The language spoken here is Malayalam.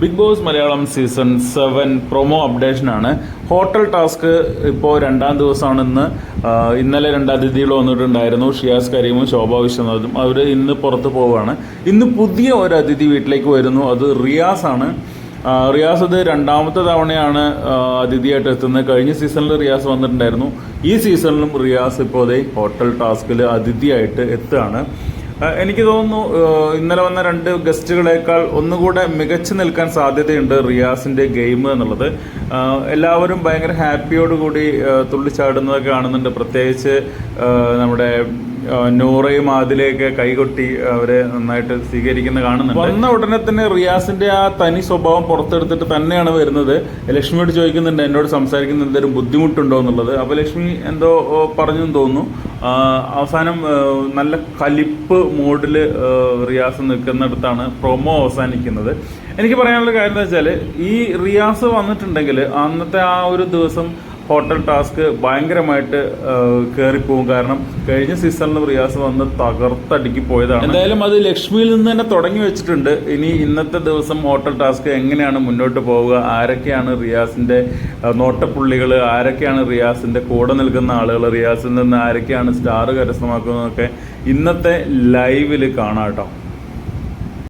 Bigg Boss Malayalam season seven promo അപ്ഡേഷനാണ്. Hotel task ഇപ്പോൾ രണ്ടാം ദിവസമാണ് ഇന്ന് ഇന്നലെ രണ്ട് അതിഥികൾ വന്നിട്ടുണ്ടായിരുന്നു. ഷിയാസ് കരീമും ശോഭ വിശ്വനാഥും അവർ ഇന്ന് പുറത്ത് പോവുകയാണ് ഇന്ന് പുതിയ ഒരു അതിഥി വീട്ടിലേക്ക് വരുന്നു. അത് റിയാസ് ആണ്. റിയാസ് അത് രണ്ടാമത്തെ തവണയാണ് അതിഥിയായിട്ട് എത്തുന്നത്. കഴിഞ്ഞ സീസണിൽ റിയാസ് വന്നിട്ടുണ്ടായിരുന്നു. ഈ സീസണിലും റിയാസ് ഇപ്പോൾ അതേ ഹോട്ടൽ ടാസ്കിൽ അതിഥിയായിട്ട് എത്തുകയാണ്. എനിക്ക് തോന്നുന്നു ഇന്നലെ വന്ന രണ്ട് ഗസ്റ്റുകളേക്കാൾ ഒന്നുകൂടെ മികച്ചു നിൽക്കാൻ സാധ്യതയുണ്ട് റിയാസിന്റെ ഗെയിം എന്നുള്ളത്. എല്ലാവരും ഭയങ്കര ഹാപ്പിയോടുകൂടി തുള്ളിച്ചാടുന്നതൊക്കെ കാണുന്നുണ്ട്. പ്രത്യേകിച്ച് നമ്മുടെ നൂറയും അതിലേക്ക് കൈകൊട്ടി അവരെ നന്നായിട്ട് സ്വീകരിക്കുന്ന കാണുന്നുണ്ട്. വന്ന ഉടനെ തന്നെ റിയാസിന്റെ ആ തനി സ്വഭാവം പുറത്തെടുത്തിട്ട് തന്നെയാണ് വരുന്നത്. ലക്ഷ്മിയോട് ചോദിക്കുന്നുണ്ട് എന്നോട് സംസാരിക്കുന്ന എന്തെങ്കിലും ബുദ്ധിമുട്ടുണ്ടോ എന്നുള്ളത്? അപ്പോൾ ലക്ഷ്മി എന്തോ പറഞ്ഞു തോന്നുന്നു. അവസാനം നല്ല കലിപ്പ് മോഡിൽ റിയാസ് നിൽക്കുന്നിടത്താണ് പ്രൊമോ അവസാനിക്കുന്നത്. എനിക്ക് പറയാനുള്ള കാര്യം എന്താ വെച്ചാൽ ഈ റിയാസ് വന്നിട്ടുണ്ടെങ്കിൽ അന്നത്തെ ആ ഒരു ദിവസം ഹോട്ടൽ ടാസ്ക് ഭയങ്കരമായിട്ട് കയറിപ്പോവും കാരണം കഴിഞ്ഞ സീസണിൽ റിയാസ് വന്ന് തകർത്തടിക്ക് പോയതാണ്. എന്തായാലും അത് ലക്ഷ്മിയിൽ നിന്ന് തന്നെ തുടങ്ങി വെച്ചിട്ടുണ്ട്. ഇനി ഇന്നത്തെ ദിവസം ഹോട്ടൽ ടാസ്ക് എങ്ങനെയാണ് മുന്നോട്ട് പോവുക? ആരൊക്കെയാണ് റിയാസിന്റെ നോട്ടപ്പുള്ളികൾ ആരൊക്കെയാണ് റിയാസിന്റെ കൂടെ നിൽക്കുന്ന ആളുകൾ റിയാസിൽ നിന്ന് ആരൊക്കെയാണ് സ്റ്റാർ കരസ്ഥമാക്കുന്നതൊക്കെ ഇന്നത്തെ ലൈവിൽ കാണാം കേട്ടോ.